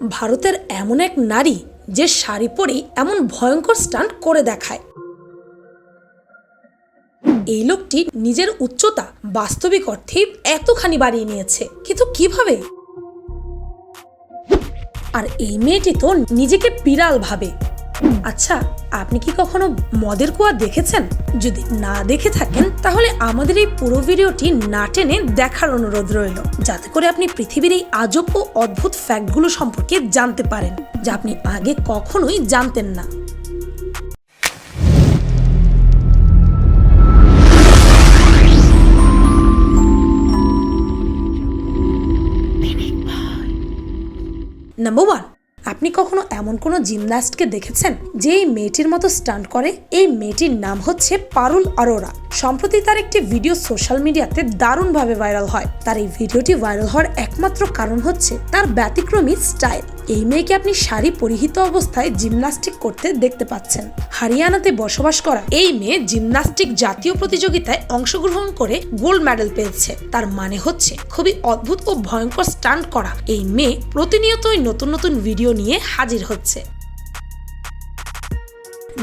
ভারতের এমন এক নারী যে শাড়ি পরেই এমন ভয়ঙ্কর স্টান্ট করে দেখায়। এই লোকটি নিজের উচ্চতা বাস্তবিক অর্থে এতখানি বাড়িয়ে নিয়েছে। কিন্তু কীভাবে? আর এই মেয়েটি তো নিজেকে বিড়াল ভাবে। আচ্ছা আপনি কি কখনো মদের কুয়া দেখেছেন? যদি না দেখে থাকেন, তাহলে আমাদের এই পুরো ভিডিওটি না টেনে দেখার অনুরোধ রইল, যাতে করে আপনি পৃথিবীর এই আজব ও অদ্ভুত ফ্যাক্টগুলো সম্পর্কে জানতে পারেন, যা আপনি আগে কখনোই জানতেন না। নাম্বার ওয়ান আপনি কখনো এমন কোনো জিমনাস্টকে দেখেছেন যে এই মেয়েটির মতো স্টান্ট করে? এই মেয়েটির নাম হচ্ছে পারুল অরোরা সম্প্রতি তার একটি ভিডিও সোশ্যাল মিডিয়াতে দারুণভাবে ভাইরাল হয়। তার এই ভিডিওটি ভাইরাল হওয়ার একমাত্র কারণ হচ্ছে তার ব্যতিক্রমী স্টাইল। এই মেয়েকে আপনি শাড়ি পরিহিত অবস্থায় জিমনাস্টিক করতে দেখতে পাচ্ছেন। হারিয়ানাতে বসবাস করা এই মেয়ে জিমনাস্টিক জাতীয় প্রতিযোগিতায় অংশগ্রহণ করে গোল্ড মেডেল পেয়েছে। তার মানে হচ্ছে খুবই অদ্ভুত ও ভয়ঙ্কর স্টান্ট করা এই মেয়ে প্রতিনিয়তই নতুন নতুন ভিডিও নিয়ে হাজির হচ্ছে।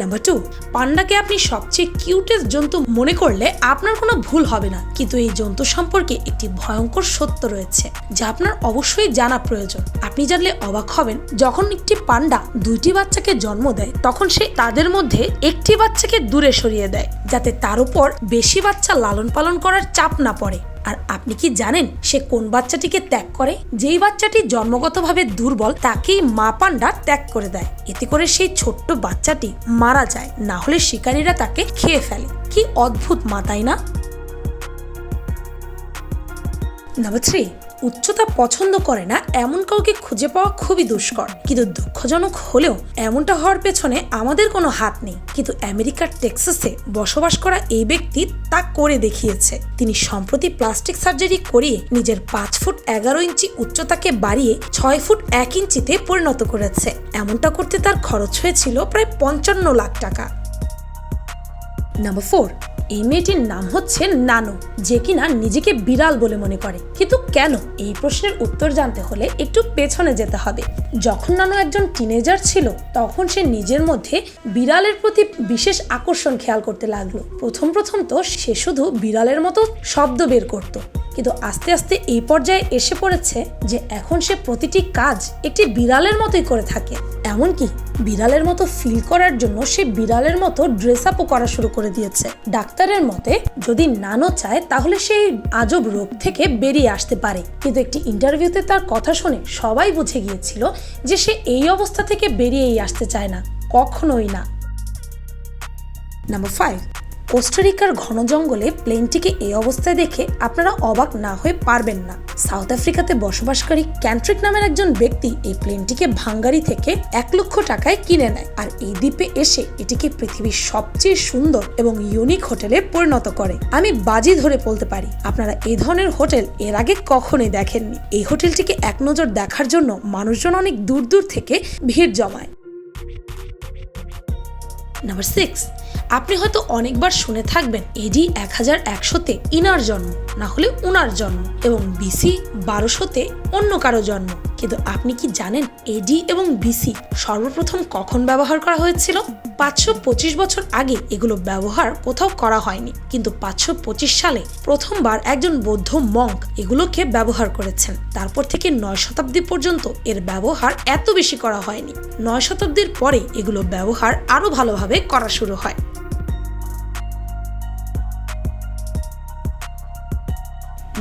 নাম্বার টু পান্ডাকে আপনি সবচেয়ে কিউটেস্ট জন্তু মনে করলে আপনার কোনো ভুল হবে না। কিন্তু এই জন্তু সম্পর্কে একটি ভয়ঙ্কর সত্য রয়েছে, যা আপনার অবশ্যই জানা প্রয়োজন। আপনি জানলে অবাক হবেন, যখন একটি পান্ডা দুইটি বাচ্চাকে জন্ম দেয়, তখন সে তাদের মধ্যে একটি বাচ্চাকে দূরে সরিয়ে দেয়, যাতে তার উপর বেশি বাচ্চা লালন পালন করার চাপ না পড়ে। আর আপনি কি জানেন সে কোন বাচ্চাটিকে ত্যাগ করে? যেই বাচ্চাটি জন্মগতভাবে দুর্বল, তাকেই মা পান্ডা ত্যাগ করে দেয়। এতে করে সেই ছোট্ট বাচ্চাটি মারা যায়। না হলে শিকারীরা তাকে খেয়ে ফেলে। কি অদ্ভুত মা, তাই না? নাম্বার থ্রি উচ্চতা পছন্দ করে না, এমন কাউকে খুঁজে পাওয়া খুবই দুষ্কর। কিন্তু দুঃখজনক হলেও এমনটা হওয়ার পেছনে আমাদের কোনো হাত নেই। কিন্তু আমেরিকার টেক্সাসে বসবাস করা এই ব্যক্তি তা করে দেখিয়েছে। তিনি সম্প্রতি প্লাস্টিক সার্জারি করিয়ে নিজের পাঁচ ফুট এগারো ইঞ্চি উচ্চতাকে বাড়িয়ে ছয় ফুট এক ইঞ্চিতে পরিণত করেছে। এমনটা করতে তার খরচ হয়েছিল প্রায় পঞ্চান্ন লাখ টাকা। নাম্বার ফোর এই মেয়েটির নাম হচ্ছে নানু, যে কিনা নিজেকে বিড়াল বলে মনে করে। কিন্তু কেন? এই প্রশ্নের উত্তর জানতে হলে একটু পেছনে যেতে হবে। যখন নানু একজন টিনেজার ছিল, তখন সে নিজের মধ্যে বিড়ালের প্রতি বিশেষ আকর্ষণ খেয়াল করতে লাগল। প্রথম প্রথম তো সে শুধু বিড়ালের মতো শব্দ বের করত। কিন্তু আস্তে আস্তে এই পর্যায়ে এসে পড়েছে যে এখন সে প্রতিটি কাজ একটি বিড়ালের মতোই করে থাকে। এমনকি বিড়ালের মতো ফিল করার জন্য সে বিড়ালের মতো ড্রেস আপও করা শুরু করে দিয়েছে। ডাক্তারের মতে, যদি নানো চায়, তাহলে সেই আজব রোগ থেকে বেরিয়ে আসতে পারে। কিন্তু একটি ইন্টারভিউতে তার কথা শুনে সবাই বুঝে গিয়েছিল যে সে এই অবস্থা থেকে বেরিয়েই আসতে চায় না, কখনোই না। নাম্বার ফাইভ কোস্টারিকার ঘন জঙ্গলে প্লেনটিকে এই অবস্থায় দেখে আপনারা অবাক না হয়ে পারবেন না। সাউথ আফ্রিকাতে বসবাসকারী ক্যান্ট্রিক নামের একজন ব্যক্তি এই প্লেনটিকে ভাঙ্গারি থেকে এক লক্ষ টাকায় কিনে নেয় আর এই দ্বীপে এসে এটিকে পৃথিবীর সবচেয়ে সুন্দর এবং ইউনিক হোটেলে পরিণত করে। আমি বাজি ধরে বলতে পারি, আপনারা এই ধরনের হোটেল এর আগে কখনোই দেখেননি। এই হোটেলটিকে এক নজর দেখার জন্য মানুষজন অনেক দূর দূর থেকে ভিড় জমায়। নাম্বার সিক্স আপনি হয়তো অনেকবার শুনে থাকবেন এডি এক হাজার একশোতে ইনার জন্ম, না হলে উনার জন্ম এবং বিসি বারোশোতে অন্য কারও জন্ম। কিন্তু আপনি কি জানেন এডি এবং বিসি সর্বপ্রথম কখন ব্যবহার করা হয়েছিল? পাঁচশো পঁচিশ বছর আগে এগুলো ব্যবহার কোথাও করা হয়নি। কিন্তু পাঁচশো পঁচিশ সালে প্রথমবার একজন বৌদ্ধ মঙ্ক এগুলোকে ব্যবহার করেছেন। তারপর থেকে নয় শতাব্দী পর্যন্ত এর ব্যবহার এত বেশি করা হয়নি। নয় শতাব্দীর পরে এগুলো ব্যবহার আরও ভালোভাবে করা শুরু হয়।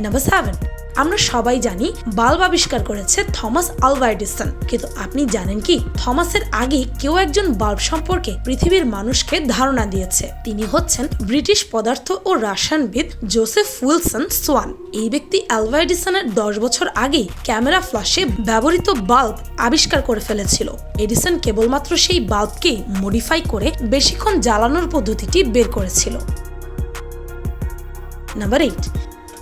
নাম্বার সেভেন আমরা সবাই জানি বাল্ব আবিষ্কার করেছে থমাস আলভা এডিসন। কিন্তু আপনি জানেন কি? থমাসের আগে কেউ একজন বাল্ব সম্পর্কে পৃথিবীর মানুষকে ধারণা দিয়েছে। তিনি হচ্ছেন ব্রিটিশ পদার্থ ও রসায়নবিদ জোসেফ উইলসন সোয়ান। এই ব্যক্তি আলভা এডিসনের দশ বছর আগেই ক্যামেরা ফ্লাশে ব্যবহৃত বাল্ব আবিষ্কার করে ফেলেছিল। এডিসন কেবলমাত্র সেই বাল্বকেই মডিফাই করে বেশিক্ষণ জ্বালানোর পদ্ধতিটি বের করেছিল। নাম্বার এইট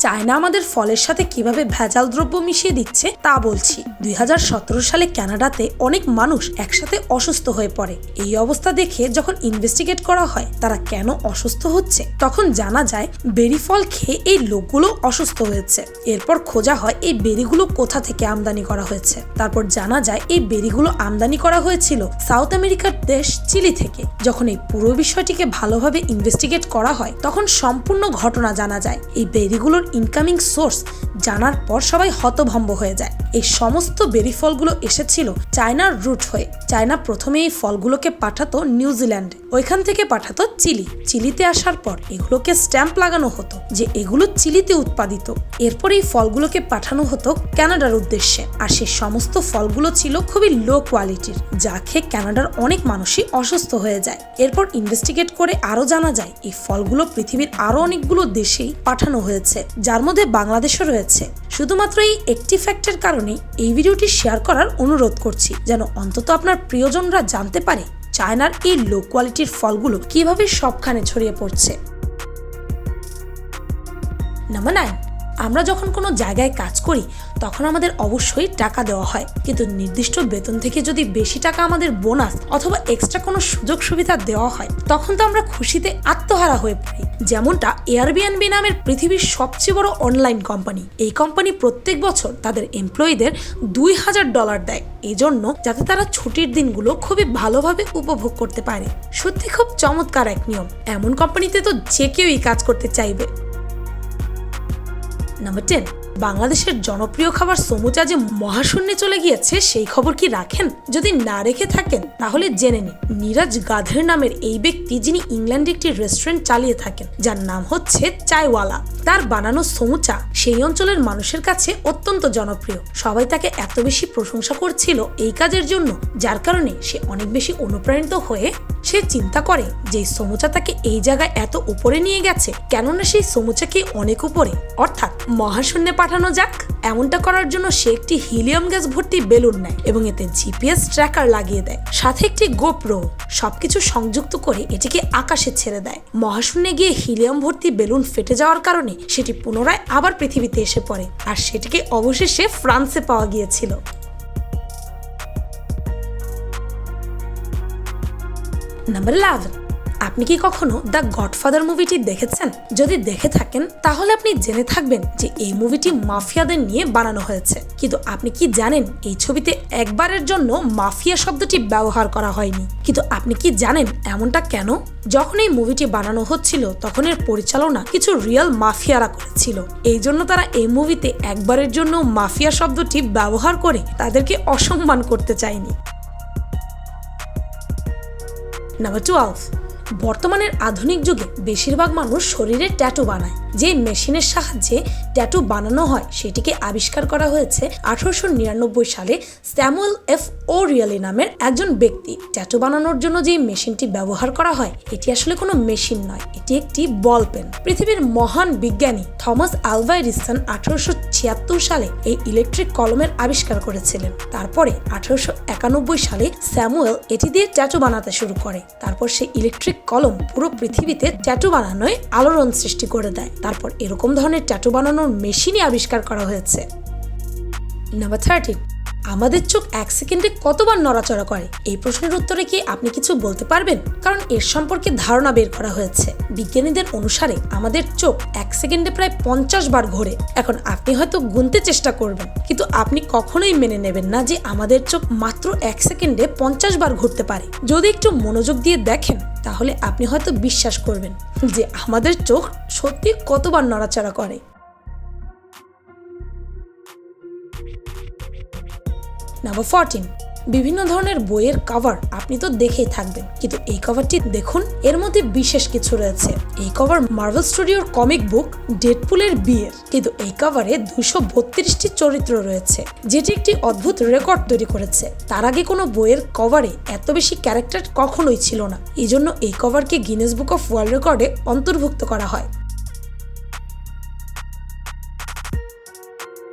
চায়না আমাদের ফলের সাথে কীভাবে ভেজাল দ্রব্য মিশিয়ে দিচ্ছে, তা বলছি। দুই হাজার সতেরো সালে কানাডাতে অনেক মানুষ একসাথে অসুস্থ হয়ে পড়ে। এই অবস্থা দেখে যখন ইনভেস্টিগেট করা হয়, তারা কেন অসুস্থ হচ্ছে, তখন জানা যায় বেরি ফল খেয়ে এই লোকগুলো অসুস্থ হয়েছে। এরপর খোঁজা হয় এই বেরিগুলো কোথা থেকে আমদানি করা হয়েছে। তারপর জানা যায় এই বেরিগুলো আমদানি করা হয়েছিল সাউথ আমেরিকার দেশ চিলি থেকে। যখন এই পুরো বিষয়টিকে ভালোভাবে ইনভেস্টিগেট করা হয়, তখন সম্পূর্ণ ঘটনা জানা যায়। এই বেরিগুলোর ইনকামিং সোর্স জানার পর সবাই হতভম্ব হয়ে যায়। এই সমস্ত বেরি ফলগুলো এসেছিল চায়নার রুট হয়ে। চায়না প্রথমে এই ফলগুলোকে পাঠাতো নিউজিল্যান্ডে ওইখান থেকে পাঠাতো চিলি। চিলিতে আসার পর এগুলোকে স্ট্যাম্প লাগানো হতো যে এগুলো চিলিতে উৎপাদিত। এরপর এই ফলগুলোকে পাঠানো হতো কানাডার উদ্দেশ্যে। আর সেই সমস্ত ফলগুলো ছিল খুবই লো কোয়ালিটির যা খেয়ে কানাডার অনেক মানুষই অসুস্থ হয়ে যায়। এরপর ইনভেস্টিগেট করে আরও জানা যায়, এই ফলগুলো পৃথিবীর আরও অনেকগুলো দেশেই পাঠানো হয়েছে, যার মধ্যে বাংলাদেশও রয়েছে। শুধুমাত্র এই একটি ফ্যাক্টের কারণে এই ভিডিওটি শেয়ার করার অনুরোধ করছি, যেন অন্তত আপনার প্রিয়জনরা জানতে পারে চায়নার এই লো কোয়ালিটির ফলগুলো কীভাবে সবখানে ছড়িয়ে পড়ছে। নাম্বার নাইন আমরা যখন কোনো জায়গায় কাজ করি, তখন আমাদের অবশ্যই টাকা দেওয়া হয়। কিন্তু নির্দিষ্ট বেতন থেকে যদি বেশি টাকা আমাদের বোনাস অথবা এক্সট্রা কোনো সুযোগ সুবিধা দেওয়া হয়, তখন তো আমরা খুশিতে আত্মহারা হয়ে পড়ি। যেমনটা এয়ারবিএনবি নামের পৃথিবীর সবচেয়ে বড় অনলাইন কোম্পানি এই কোম্পানি প্রত্যেক বছর তাদের এমপ্লয়ীদের দুই হাজার ডলার দেয়। এজন্য যাতে তারা ছুটির দিনগুলো খুবই ভালোভাবে উপভোগ করতে পারে। সত্যি খুব চমৎকার এক নিয়ম। এমন কোম্পানিতে তো যে কেউই কাজ করতে চাইবে। নাম্বার টেন বাংলাদেশের জনপ্রিয় খাবার সমুচা যে মহাশূন্যে চলে গিয়েছে, সেই খবর কি রাখেন? যদি না রেখে থাকেন, তাহলে জেনে নিন। নীরাজ গাধের নামের এই ব্যক্তি, যিনি ইংল্যান্ডে একটি রেস্টুরেন্ট চালিয়ে থাকেন, যার নাম হচ্ছে চায়ওয়ালা তার বানানো সমুচা সেই অঞ্চলের মানুষের কাছে অত্যন্ত জনপ্রিয়। সবাই তাকে এত বেশি প্রশংসা করছিল এই কাজের জন্য, যার কারণে সে অনেক বেশি অনুপ্রাণিত হয়ে সে চিন্তা করে যে সমুচা তাকে এই জায়গায় এত উপরে নিয়ে গেছে, কেননা সেই সমুচাকে অনেক উপরে। অর্থাৎ মহাশূন্যে পাঠানো যাক, এমনটা করার জন্য সে একটি হিলিয়াম গ্যাস ভর্তি বেলুন নেয় এবং এতে জিপিএস ট্র্যাকার লাগিয়ে দেয়। সাথে একটি গোপ্রো, সবকিছু সংযুক্ত করে এটিকে আকাশে ছেড়ে দেয়। মহাশূন্যে গিয়ে হিলিয়াম ভর্তি বেলুন ফেটে যাওয়ার কারণে সেটি পুনরায় আবার পৃথিবীতে এসে পড়ে, আর সেটিকে অবশেষে ফ্রান্সে পাওয়া গিয়েছিল। নাম্বার ইলেভেন আপনি কি কখনো দ্য গডফাদার মুভিটি দেখেছেন? যদি দেখে থাকেন, তাহলে আপনি জেনে থাকবেন যে এই মুভিটি মাফিয়াদের নিয়ে বানানো হয়েছে। কিন্তু আপনি কি জানেন এই ছবিতে একবারের জন্য মাফিয়া শব্দটি ব্যবহার করা হয়নি? কিন্তু আপনি কি জানেন এমনটা কেন? যখন এই মুভিটি বানানো হচ্ছিল, তখন এর পরিচালনা কিছু রিয়েল মাফিয়ারা করেছিল। এই জন্য তারা এই মুভিতে একবারের জন্য মাফিয়া শব্দটি ব্যবহার করে তাদেরকে অসম্মান করতে চায়নি। নাম্বার টুয়েলভ বর্তমানের আধুনিক যুগে বেশিরভাগ মানুষ শরীরে ট্যাটু বানায়। যে মেশিনের সাহায্যে ট্যাটু বানানো হয়, সেটিকে আবিষ্কার করা হয়েছে আঠারোশো নিরানব্বই সালে স্যামুয়েল এফ ও রিয়ালি নামের একজন ব্যক্তি। ট্যাটু বানানোর জন্য যে মেশিনটি ব্যবহার করা হয়, এটি আসলে কোনো মেশিন নয়, এটি একটি বল পেন। পৃথিবীর মহান বিজ্ঞানী থমাস আলভা এডিসন আঠারোশো ছিয়াত্তর সালে এই ইলেকট্রিক কলমের আবিষ্কার করেছিলেন। তারপরে আঠারোশো একানব্বই সালে স্যামুয়েল এটি দিয়ে ট্যাটু বানাতে শুরু করে। তারপর সেই ইলেকট্রিক কলম পুরো পৃথিবীতে ট্যাটু বানানোয় আলোড়ন সৃষ্টি করে দেয়। তারপর এরকম ধরনের ট্যাটু বানানোর মেশিনই আবিষ্কার করা হয়েছে। নাম্বার থার্টিন আমাদের চোখ এক সেকেন্ডে কতবার নড়াচড়া করে? এই প্রশ্নের উত্তরে কি আপনি কিছু বলতে পারবেন? কারণ এর সম্পর্কে ধারণা বের করা হয়েছে। বিজ্ঞানীদের অনুসারে আমাদের চোখ এক সেকেন্ডে প্রায় পঞ্চাশ বার ঘোরে। এখন আপনি হয়তো গুনতে চেষ্টা করবেন, কিন্তু আপনি কখনোই মেনে নেবেন না যে আমাদের চোখ মাত্র এক সেকেন্ডে পঞ্চাশ বার ঘুরতে পারে। যদি একটু মনোযোগ দিয়ে দেখেন তাহলে আপনি হয়তো বিশ্বাস করবেন যে আমাদের চোখ সত্যি কতবার নড়াচড়া করে। নাম্বার ফোরটিন বিভিন্ন ধরনের বইয়ের কভার আপনি তো দেখেই থাকবেন। কিন্তু এই কভারটি দেখুন, এর মধ্যে বিশেষ কিছু রয়েছে। এই কভার মার্ভেল স্টুডিওর কমিক বুক ডেডপুলের বিয়ের। কিন্তু এই কভারে দুশো বত্রিশটি চরিত্র রয়েছে, যেটি একটি অদ্ভুত রেকর্ড তৈরি করেছে। তার আগে কোনো বইয়ের কভারে এত বেশি ক্যারেক্টার কখনোই ছিল না। এই জন্য এই কভারকে গিনেস বুক অফ ওয়ার্ল্ড রেকর্ডে অন্তর্ভুক্ত করা হয়।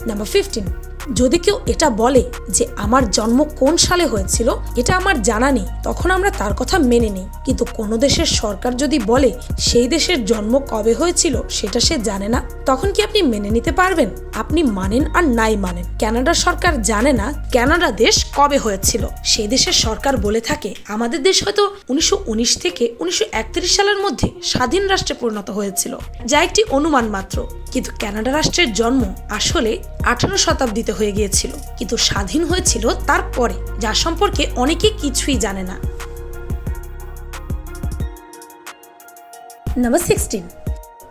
নাম্বার ফিফটিন যদি কেউ এটা বলে যে আমার জন্ম কোন সালে হয়েছিল, এটা আমার জানা নেই, তখন আমরা তার কথা মেনে নিই। কিন্তু কোনো দেশের সরকার যদি বলে সেই দেশের জন্ম কবে হয়েছিল, সেটা সে জানে না, তখন কি আপনি মেনে নিতে পারবেন? আপনি মানেন আর নাই মানেন। কানাডা সরকার জানে না কানাডা দেশ কবে হয়েছিল। সেই দেশের সরকার বলে থাকে, আমাদের দেশ হয়তো উনিশশো উনিশ থেকে উনিশশো একত্রিশ সালের মধ্যে স্বাধীন রাষ্ট্রে পরিণত হয়েছিল। যা একটি অনুমান মাত্র। কিন্তু ক্যানাডা রাষ্ট্রের জন্ম আসলে আঠারো শতাব্দীতে হয়ে গিয়েছিল, কিন্তু স্বাধীন হয়েছিল তারপরে, যা সম্পর্কে অনেকে কিছুই জানে না। নাম্বার সিক্সটিন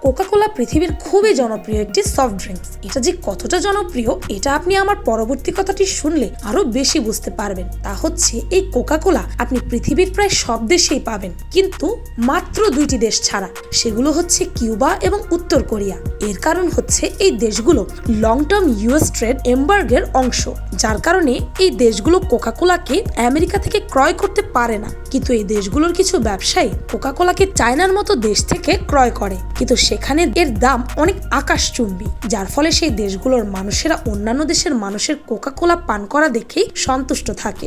কোকাকোলা পৃথিবীর খুবই জনপ্রিয় একটি সফট ড্রিঙ্কস এটা যে কতটা জনপ্রিয়, এটা আপনি আমার পরবর্তী কথাটি শুনলে আরও বেশি বুঝতে পারবেন। তা হচ্ছে, এই কোকাকোলা আপনি পৃথিবীর প্রায় সব দেশেই পাবেন। কিন্তু মাত্র দুইটি দেশ ছাড়া, সেগুলো হচ্ছে কিউবা এবং উত্তর কোরিয়া। এর কারণ হচ্ছে, এই দেশগুলো লং টার্ম ইউএস ট্রেড এম্বার্গের অংশ। যার কারণে এই দেশগুলো কোকাকোলাকে আমেরিকা থেকে ক্রয় করতে পারে না। কিন্তু এই দেশগুলোর কিছু ব্যবসায়ী কোকাকোলাকে চায়নার মতো দেশ থেকে ক্রয় করে। কিন্তু সেখানে এর দাম অনেক আকাশচুম্বী, যার ফলে সেই দেশগুলোর মানুষেরা অন্যান্য দেশের মানুষের কোকাকোলা পান করা দেখেই সন্তুষ্ট থাকে।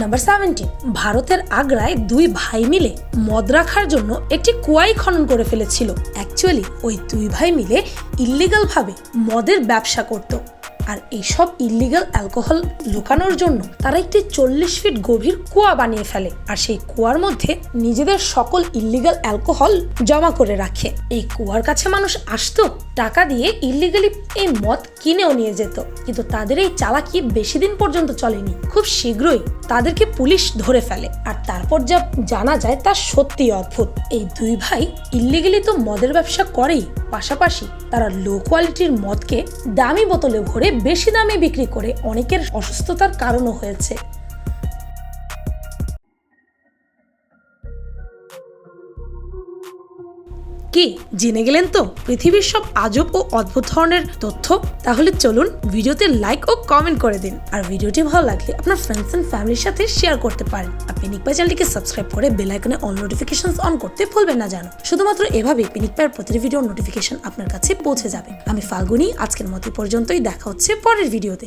নাম্বার সেভেন্টিন ভারতের আগ্রায় দুই ভাই মিলে মদ রাখার জন্য একটি কুয়াই খনন করে ফেলেছিল। অ্যাকচুয়ালি ওই দুই ভাই মিলে ইল্লিগাল ভাবে মদের ব্যবসা করত। আর এইসব ইল্লিগাল অ্যালকোহল লুকানোর জন্য তারা একটি চল্লিশ ফিট গভীর কুয়া বানিয়ে ফেলে। আর সেই কুয়ার মধ্যে নিজেদের সকল ইল্লিগাল অ্যালকোহল জমা করে রাখে। এই কুয়ার কাছে মানুষ আসতো, টাকা দিয়ে ইল্লিগালি এই মদ কিনেও নিয়ে যেত। কিন্তু তাদের এই চালাকি বেশি দিন পর্যন্ত চলেনি। খুব শীঘ্রই তাদেরকে পুলিশ ধরে ফেলে। আর তারপর যা জানা যায় তা সত্যি অদ্ভুত। এই দুই ভাই ইল্লিগালি তো মদের ব্যবসা করেই। পাশাপাশি তারা লো কোয়ালিটির মদকে দামি বোতলে ভরে বেশি দামে বিক্রি করে অনেকের অসুস্থতার কারণও হয়েছে। কি জেনে গেলেন তো পৃথিবীর সব আজব ও অদ্ভুত ধরনের তথ্য? তাহলে চলুন ভিডিওতে লাইক ও কমেন্ট করে দিন। আর ভিডিওটি ভালো লাগলে আপনার ফ্রেন্ডস এন্ড ফ্যামিলির সাথে শেয়ার করতে পারেন। আর পিনিক পাই চ্যানেলটিকে সাবস্ক্রাইব করে বেল আইকনে অল নোটিফিকেশন অন করতে ভুলবেন না জানো। শুধুমাত্র এভাবে পিনিক পায়ের প্রতিটি ভিডিও নোটিফিকেশন আপনার কাছে পৌঁছে যাবে। আমি ফাল্গুনি, আজকের মতো পর্যন্তই। দেখা হচ্ছে পরের ভিডিওতে